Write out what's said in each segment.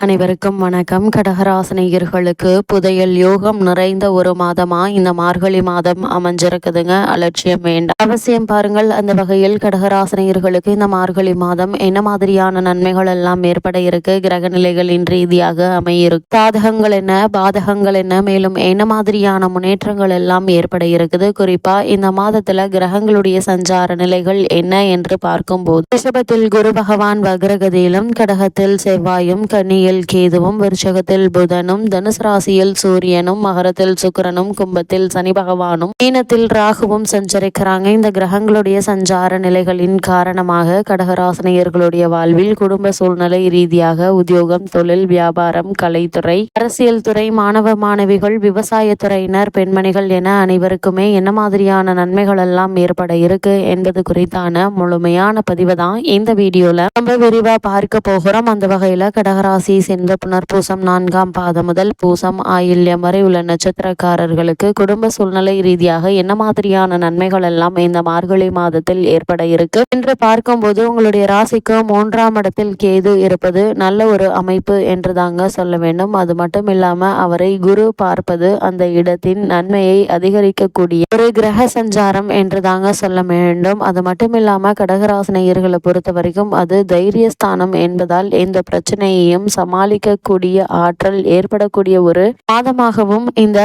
அனைவருக்கும் வணக்கம். கடகராசனிகர்களுக்கு புதையல் யோகம் நிறைந்த ஒரு மாதமா? இந்த மார்கழி மாதம் அமைஞ்சிருக்குதுங்க. அலட்சியம் வேண்டாம். அவசியம் பாருங்கள் அந்த வகையில் கடகராசனிகர்களுக்கு இந்த மார்கழி மாதம் என்ன மாதிரியான நன்மைகள் எல்லாம் ஏற்பட இருக்கு? கிரக நிலைகளின் ரீதியாக அமையிருக்கு. சாதகங்கள் என்ன? பாதகங்கள் என்ன? மேலும் என்ன மாதிரியான முன்னேற்றங்கள் எல்லாம் ஏற்பட இருக்குது? குறிப்பா இந்த மாதத்துல கிரகங்களுடைய சஞ்சார நிலைகள் என்ன என்று பார்க்கும்போது ரிஷபத்தில் குரு பகவான் வக்ரகதியிலும் கடகத்தில் செவ்வாயும் ராசியில் கேதுவும் விருச்சகத்தில் புதனும் தனுசு ராசியில் சூரியனும் மகரத்தில் சுக்கிரனும் கும்பத்தில் சனி பகவானும் மீனத்தில் ராகுவும் சஞ்சரிக்கிறாங்க. இந்த கிரகங்களுடைய சஞ்சார நிலைகளின் காரணமாக கடகராசனையர்களுடைய வாழ்வில் குடும்ப சூழ்நிலை ரீதியாக உத்தியோகம் தொழில் வியாபாரம் கலைத்துறை அரசியல் துறை மாணவ மாணவிகள் விவசாயத்துறையினர் பெண்மணிகள் என அனைவருக்குமே என்ன மாதிரியான நன்மைகள் எல்லாம் ஏற்பட இருக்கு என்பது குறித்தான முழுமையான பதிவு தான் இந்த வீடியோல. ரொம்ப விரிவா பார்க்க போகிறோம். அந்த வகையில கடகராசி கடகராசியை சேர்ந்த புனர்பூசம் நான்காம் பாதம் முதல் பூசம் ஆயில்யம் வரை உள்ள நட்சத்திரக்காரர்களுக்கு குடும்ப சூழ்நிலை ரீதியாக என்ன மாதிரியான நன்மைகள் எல்லாம் இந்த மார்கழி மாதத்தில் ஏற்பட இருக்கு? என்று பார்க்கும்போது உங்களுடைய ராசிக்கு மூன்றாம் இடத்தில் கேது இருப்பது நல்ல ஒரு அமைப்பு என்று தாங்க சொல்ல வேண்டும். அது மட்டும் இல்லாம அவரை குரு பார்ப்பது அந்த இடத்தின் நன்மையை அதிகரிக்கக்கூடிய ஒரு கிரக சஞ்சாரம் என்று தாங்க சொல்ல வேண்டும். அது மட்டும் இல்லாம கடகராசினியர்களை பொறுத்த வரைக்கும் அது தைரியஸ்தானம் என்பதால் எந்த பிரச்சனையையும் சமாளிக்கக்கூடிய ஆற்றல் ஏற்படக்கூடிய ஒரு மாதமாகவும் இந்த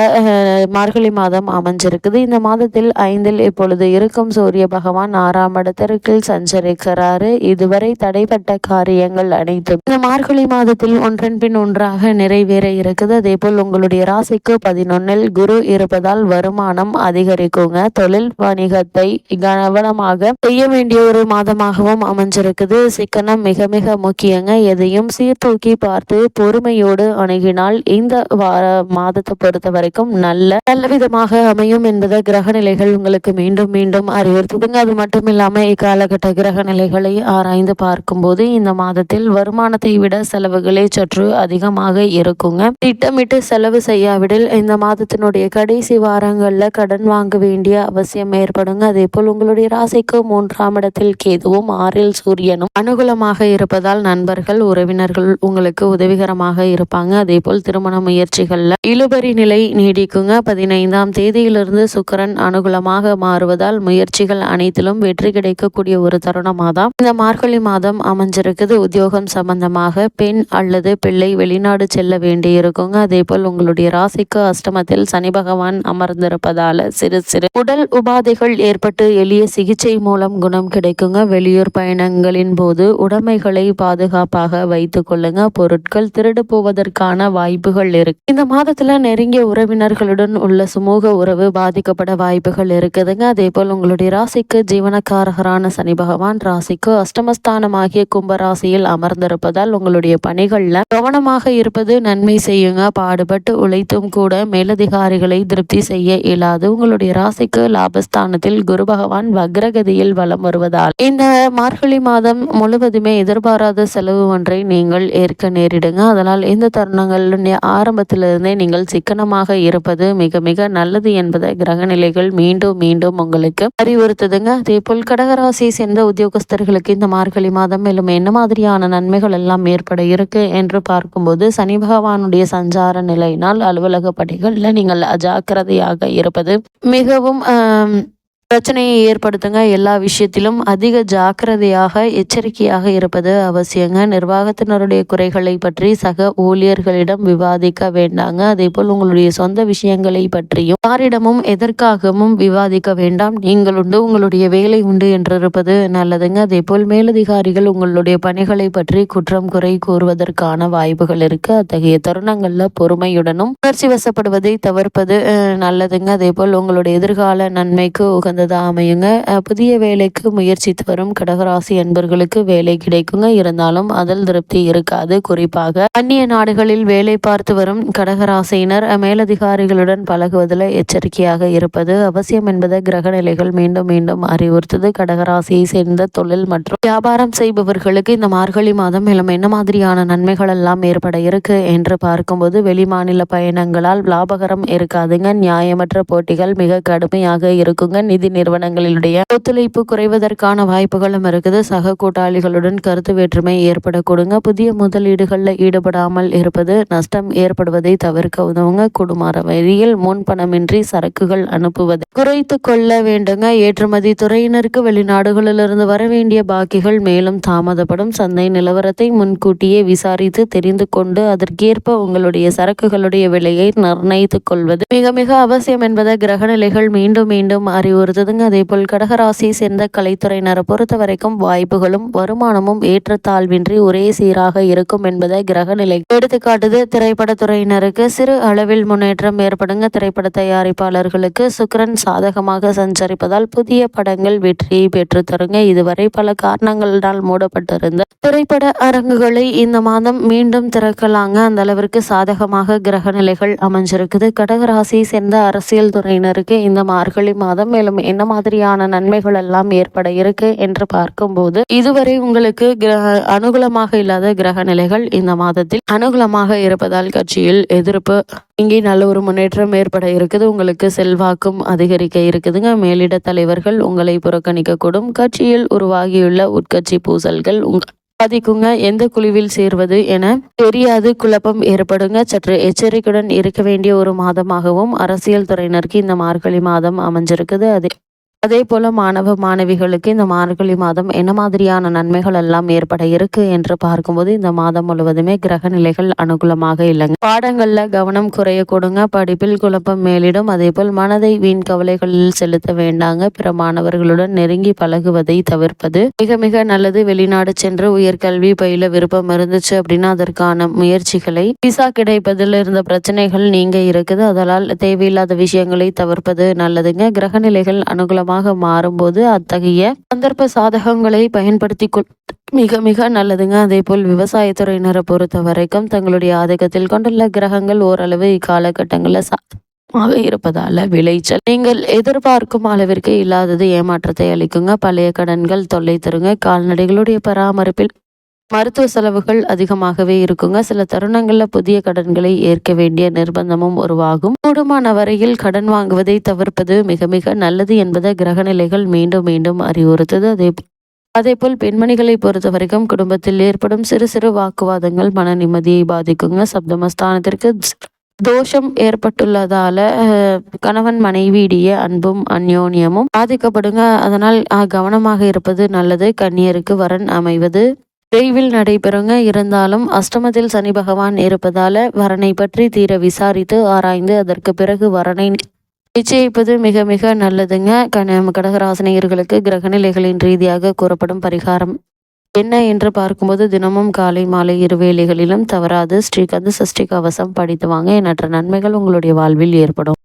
மார்கழி மாதம் அமைஞ்சிருக்குது. இந்த மாதத்தில் ஐந்தில் இப்பொழுது இருக்கும் சூரிய பகவான் ஆறாம் இடத்திற்கு சஞ்சரிக்கிறாரு. இதுவரை தடைப்பட்ட காரியங்கள் அனைத்தும் இந்த மார்கழி மாதத்தில் ஒன்றன் பின் ஒன்றாக நிறைவேற இருக்குது. அதே போல் உங்களுடைய ராசிக்கு பதினொன்னில் குரு இருப்பதால் வருமானம் அதிகரிக்குங்க. தொழில் வணிகத்தை கவனமாக செய்ய வேண்டிய ஒரு மாதமாகவும் அமைஞ்சிருக்குது. சிக்கனம் மிக மிக முக்கியங்க. எதையும் சீர்தூக்கி பார்த்து பொறுமையோடு அணுகினால் இந்த வார மாதத்தை பொறுத்த வரைக்கும் நல்ல நல்ல விதமாக அமையும் என்பதை கிரக நிலைகள் உங்களுக்கு மீண்டும் மீண்டும் அறிவுறுத்துதுங்க. அது மட்டும் இல்லாம இக்காலகட்ட கிரக நிலைகளை ஆராய்ந்து பார்க்கும்போது இந்த மாதத்தில் வருமானத்தை விட செலவுகளே சற்று அதிகமாக இருக்குங்க. திட்டமிட்டு செலவு செய்யாவிடில் இந்த மாதத்தினுடைய கடைசி வாரங்களில் கடன் வாங்க வேண்டிய அவசியம் ஏற்படுங்க. அதே போல் உங்களுடைய ராசிக்கு மூன்றாம் இடத்தில் கேதுவும் ஆறில் சூரியனும் அனுகூலமாக இருப்பதால் நண்பர்கள் உறவினர்கள் உங்களுக்கு உதவிகரமாக இருப்பாங்க. அதே போல் திருமண முயற்சிகள்ல இழுபறி நிலை நீடிக்குங்க. பதினைந்தாம் தேதியிலிருந்து சுக்கரன் அனுகூலமாக மாறுவதால் முயற்சிகள் அனைத்திலும் வெற்றி கிடைக்கக்கூடிய ஒரு தருணமாக தான் இந்த மார்கழி மாதம் அமைஞ்சிருக்குது. உத்தியோகம் சம்பந்தமாக பெண் அல்லது பிள்ளை வெளிநாடு செல்ல வேண்டி இருக்குங்க அதே போல் உங்களுடைய ராசிக்கு அஷ்டமத்தில் சனி பகவான் அமர்ந்திருப்பதால சிறு சிறு உடல் உபாதைகள் ஏற்பட்டு எளிய சிகிச்சை மூலம் குணம் கிடைக்குங்க. வெளியூர் பயணங்களின் போது உடைமைகளை பாதுகாப்பாக வைத்துக் கொள்ளுங்க. பொருட்கள் திருடு போவதற்கான வாய்ப்புகள் இருக்கு. இந்த மாதத்துல நெருங்கிய உறவினர்களுடன் உள்ள சுமூக உறவு பாதிக்கப்பட வாய்ப்புகள் இருக்குதுங்க. அதே போல் உங்களுடைய ராசிக்கு ஜீவனக்காரகரான சனி பகவான் ராசிக்கு அஷ்டமஸ்தானமாகிய கும்ப ராசியில் அமர்ந்திருப்பதால் உங்களுடைய பணிகள்ல கவனமாக இருப்பது நன்மை செய்யுங்க. பாடுபட்டு உழைத்தும் கூட மேலதிகாரிகளை திருப்தி செய்ய இயலாது. உங்களுடைய ராசிக்கு லாபஸ்தானத்தில் குரு பகவான் வக்ரகதியில் வலம் வருவதால். இந்த மார்கழி மாதம் முழுவதுமே எதிர்பாராத செலவு ஒன்றை நீங்கள் ஏற்க நேரிடுங்க. அதனால் இந்த தருணங்களுடைய ஆரம்பத்திலிருந்தே நீங்கள் சிக்கனமாக இருப்பது மிக மிக நல்லது என்பதை கிரகநிலைகள் மீண்டும் மீண்டும் உங்களுக்கு அறிவுறுத்துதுங்க. அதே போல் கடகராசியை சேர்ந்த உத்தியோகஸ்தர்களுக்கு இந்த மார்கழி மாதம் மேலும் என்ன மாதிரியான நன்மைகள் எல்லாம் ஏற்பட இருக்கு என்று பார்க்கும்போது சனி பகவானுடைய சஞ்சார நிலையினால் அலுவலக பணிகள்ல நீங்கள் அஜாக்கிரதையாக இருப்பது மிகவும் பிரச்சனையை ஏற்படுத்துங்க. எல்லா விஷயத்திலும் அதிக ஜாக்கிரதையாக எச்சரிக்கையாக இருப்பது அவசியங்க. நிர்வாகத்தினருடைய குறைகளை பற்றி சக ஊழியர்களிடம் விவாதிக்க வேண்டாங்க. அதே போல் உங்களுடைய சொந்த விஷயங்களை பற்றியும் யாரிடமும் எதற்காகவும் விவாதிக்க வேண்டாம். நீங்கள் உண்டு உங்களுடைய வேலை உண்டு என்றிருப்பது நல்லதுங்க. அதே போல் மேலதிகாரிகள் உங்களுடைய பணிகளை பற்றி குற்றம் குறை கூறுவதற்கான வாய்ப்புகள் இருக்கு. அத்தகைய தருணங்கள்ல பொறுமையுடனும் உணர்ச்சி வசப்படுவதை தவிர்ப்பது நல்லதுங்க. அதே போல் உங்களுடைய எதிர்கால நன்மைக்கு உகந்த சிறந்ததாக அமையுங்க. புதிய வேலைக்கு முயற்சித்து வரும் கடகராசி அன்பர்களுக்கு வேலை கிடைக்குங்க. இருந்தாலும் அதில் திருப்தி இருக்காது. குறிப்பாக அந்நிய நாடுகளில் வேலை பார்த்து வரும் கடகராசியினர் மேலதிகாரிகளுடன் பழகுவதில் எச்சரிக்கையாக இருப்பது அவசியம் என்பதை கிரக நிலைகள் மீண்டும் மீண்டும் அறிவுறுத்தது. கடகராசியை சேர்ந்த தொழில் மற்றும் வியாபாரம் செய்பவர்களுக்கு இந்த மார்கழி மாதம் மேலும் என்ன மாதிரியான நன்மைகள் எல்லாம் ஏற்பட இருக்கு என்று பார்க்கும்போது வெளிமாநில பயணங்களால் லாபகரம் இருக்காதுங்க. நியாயமற்ற போட்டிகள் மிக கடுமையாக இருக்குங்க. நிதி நிதி நிறுவனங்களினுடைய ஒத்துழைப்பு குறைவதற்கான வாய்ப்புகளும் இருக்குது. சக கூட்டாளிகளுடன் கருத்து வேற்றுமை ஏற்படக்கூடுங்க புதிய முதலீடுகளில் ஈடுபடாமல் இருப்பது நஷ்டம் ஏற்படுவதை தவிர்க்க உதவுங்க. குடுமார வரியில் முன்பணமின்றி சரக்குகள் அனுப்புவது குறைத்து கொள்ள வேண்டுங்க. ஏற்றுமதி துறையினருக்கு வெளிநாடுகளிலிருந்து வர வேண்டிய பாக்கிகள் மேலும் தாமதப்படும். சந்தை நிலவரத்தை முன்கூட்டியே விசாரித்து தெரிந்து கொண்டு அதற்கேற்ப உங்களுடைய சரக்குகளுடைய விலையை நிர்ணயித்துக் கொள்வது மிக மிக அவசியம் என்பதை கிரகநிலைகள் மீண்டும் மீண்டும் அறிவுறுத்துதுங்க அதே போல் கடகராசியை சேர்ந்த கலைத்துறையினரை பொறுத்த வரைக்கும் வாய்ப்புகளும் வருமானமும் ஏற்றத்தாழ்வின்றி ஒரே சீராக இருக்கும் என்பதை கிரகநிலை எடுத்துக்காட்டுது. திரைப்படத்துறையினருக்கு சிறு அளவில் முன்னேற்றம் ஏற்படுங்க. திரைப்பட தயாரிப்பாளர்களுக்கு சுக்கரன் சாதகமாக சஞ்சரிப்பதால் புதிய படங்கள் வெற்றியை பெற்று தருங்க. இதுவரை பல காரணங்களால் மூடப்பட்டிருந்த திரைப்பட அரங்குகளை இந்த மாதம் மீண்டும் திறக்கலாங்க. அந்த அளவிற்கு சாதகமாக கிரக நிலைகள் அமைஞ்சிருக்குது. கடகராசியை சேர்ந்த அரசியல் துறையினருக்கு இந்த மார்கழி மாதம் மேலும் என்ன மாதிரியான நன்மைகள் எல்லாம் ஏற்பட இருக்கு என்று பார்க்கும்போது இதுவரை உங்களுக்கு அனுகூலமாக இல்லாத கிரக நிலைகள் இந்த மாதத்தில் அனுகூலமாக இருப்பதால் கட்சியில் எதிர்ப்பு இங்கே நல்ல ஒரு முன்னேற்றம் ஏற்பட இருக்குது. உங்களுக்கு செல்வாக்கும் அதிகரிக்க இருக்குதுங்க. மேலிட தலைவர்கள் உங்களை புறக்கணிக்கக்கூடும். கட்சியில் உருவாகியுள்ள உட்கட்சி பூசல்கள் உங்க பாதிக்குங்க. எந்த குழுவில் சேர்வது என தெரியாது. குழப்பம் ஏற்படுங்க. சற்று எச்சரிக்கையுடன் இருக்க வேண்டிய ஒரு மாதமாகவும் அரசியல் துறையினருக்கு இந்த மார்கழி மாதம் அமைஞ்சிருக்குது. அதே அதே போல மாணவ மாணவிகளுக்கு இந்த மார்கழி மாதம் என்ன மாதிரியான நன்மைகள் எல்லாம் ஏற்பட இருக்கு என்று பார்க்கும்போது இந்த மாதம் முழுவதுமே கிரக நிலைகள் அனுகூலமாக இல்லைங்க. பாடங்கள்ல கவனம் குறைய கொடுங்க படிப்பில் குழப்பம் மேலிடும் அதே போல் மனதை வீண் கவலைகளில் செலுத்த வேண்டாங்க. பிற மாணவர்களுடன் நெருங்கி பழகுவதை தவிர்ப்பது மிக மிக நல்லது. வெளிநாடு சென்று உயர்கல்வி பயில விருப்பம் இருந்துச்சு அப்படின்னா அதற்கான முயற்சிகளை விசா கிடைப்பதில் இருந்த பிரச்சனைகள் நீங்க இருக்குது. அதனால் தேவையில்லாத விஷயங்களை தவிர்ப்பது நல்லதுங்க. கிரகநிலைகள் அனுகூலமாக காலமாக மாறும்போது அத்தகைய சந்தர்ப்ப சாதகங்களை பயன்படுத்தி கொள் மிக மிக நல்லதுங்க. அதே போல் விவசாயத்துறையினரை பொறுத்த வரைக்கும் தங்களுடைய ஆதகத்தில் கொண்டுள்ள கிரகங்கள் ஓரளவு இக்காலகட்டங்களில் சாதகமாக இருப்பதால விளைச்சல். நீங்கள் எதிர்பார்க்கும் அளவிற்கு இல்லாதது ஏமாற்றத்தை அளிக்குங்க. பழைய கடன்கள் தொல்லை தருங்க. கால்நடைகளுடைய பராமரிப்பில் மருத்துவ செலவுகள் அதிகமாகவே இருக்குங்க. சில தருணங்களில் புதிய கடன்களை ஏற்க வேண்டிய நிர்பந்தமும் உருவாகும். கூடுமான வரையில் கடன் வாங்குவதை தவிர்ப்பது மிக மிக நல்லது என்பதை கிரகநிலைகள் மீண்டும் மீண்டும் அறிவுறுத்தது. அதே அதேபோல் பெண்மணிகளை பொறுத்த வரைக்கும் குடும்பத்தில் ஏற்படும் சிறு சிறு வாக்குவாதங்கள் மன நிம்மதியை பாதிக்குங்க. சப்தமஸ்தானத்திற்கு தோஷம் ஏற்பட்டுள்ளதால கணவன் மனைவியிடையே அன்பும் அந்யோன்யமும் பாதிக்கப்படுங்க. அதனால் கவனமாக இருப்பது நல்லது. கன்னியருக்கு வரன் அமைவது விரைவில் நடைபெறுங்க. இருந்தாலும் அஷ்டமத்தில் சனி பகவான் இருப்பதால வரனை பற்றி தீர விசாரித்து ஆராய்ந்து அதற்கு பிறகு வரனை நிச்சயிப்பது மிக மிக நல்லதுங்க. கடகராசனையர்களுக்கு கிரகநிலைகளின் ரீதியாக கூறப்படும் பரிகாரம் என்ன என்று பார்க்கும்போது தினமும் காலை மாலை இருவேளைகளிலும் தவறாது. ஸ்ரீகந்த சஷ்டி கவசம் படித்து வாங்க. எண்ணற்ற நன்மைகள் உங்களுடைய வாழ்வில் ஏற்படும்.